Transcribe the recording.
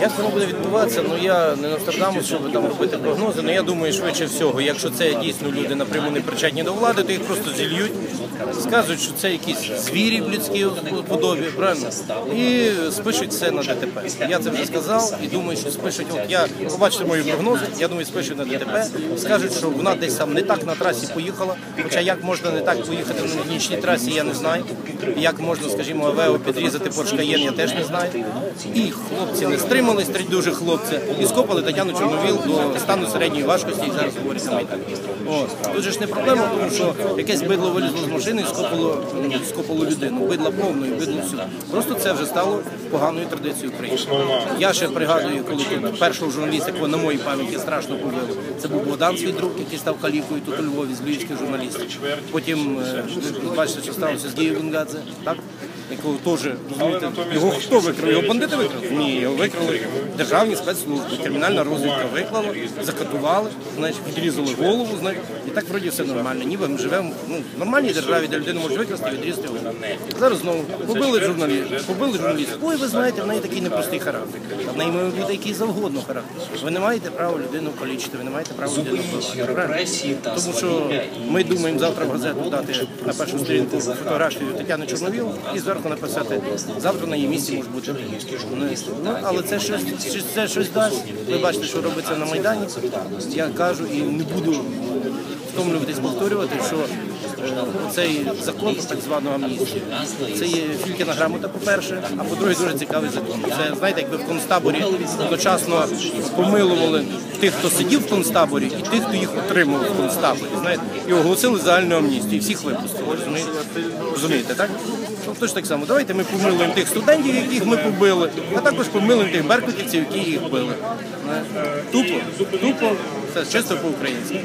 Як воно буде відбуватися? Ну я не Нострадамус, щоб там робити прогнози. Ну я думаю, швидше всього, якщо це дійсно люди напряму не причетні до влади, то їх просто зільють, скажуть, що це якісь звірі в людській подобі, правильно? І спишуть це на ДТП. Я це вже сказав і думаю, що спишуть. От я побачите мої прогнози. Я думаю, спишуть на ДТП. Скажуть, що вона десь там не так на трасі поїхала. Хоча як можна не так поїхати на нічній трасі, я не знаю. Як можна, скажімо, Авео підрізати Cayenne, я теж не знаю. І хлопці не стримались, три дуже хлопці, і скопали Тетяну Чорновіл до стану середньої важкості, і зараз говорять на Майдані. От. Тут же ж не проблема, тому що якесь бидло вилізло з машини і скопало, скопало людину. Бидла повно і бидло всю. Просто це вже стало поганою традицією України. Я ще пригадую, коли тут першого журналіста, якого на моїй пам'яті страшно побили, це був Богдан свій друг, який став калікою тут у Львові з львівських журналістів. Потім е, бачите, що сталося з Гією Венгадзе, так? Якого теж розумієте, його хто викрав? Його бандити викрали? Ні, його викрали державні спецслужби, кримінальна розвідка виклала, закатували, значить, відрізали голову, значить, і так вроді все нормально. Ніби ми живемо ну, в нормальній державі, де людина може викрасти і відрізати голову. Зараз знову побили журналістів, побили журналістів. Ой, ви знаєте, в неї такий непростий характер. А в неї може бути який завгодно характер. Ви не маєте права людину калічити, ви не маєте права людину вбивати. правильно? Тому що ми думаємо завтра в газету дати на першу сторінку фотографію Тетяни Чорновіл і зверху написати завтра на її місці може бути. Ну, але це щось- це щось дасть. Ви бачите, що робиться на Майдані. Я кажу і не буду втомлюватись повторювати, що е, цей закон про так звану амністію. Це є Фількіна грамота, по-перше, а по-друге, дуже цікавий закон. Це знаєте, якби в концтаборі одночасно помилували тих, хто сидів в концтаборі, і тих, хто їх отримав в концтаборі. Знаєте, і оголосили загальну амністію, і всіх випустили. Розумієте? Так? Тож так само, давайте ми помилуємо тих студентів, яких ми побили, а також помилуємо тих беркутівців, які їх били. Тупо, тупо, це чисто по-українськи.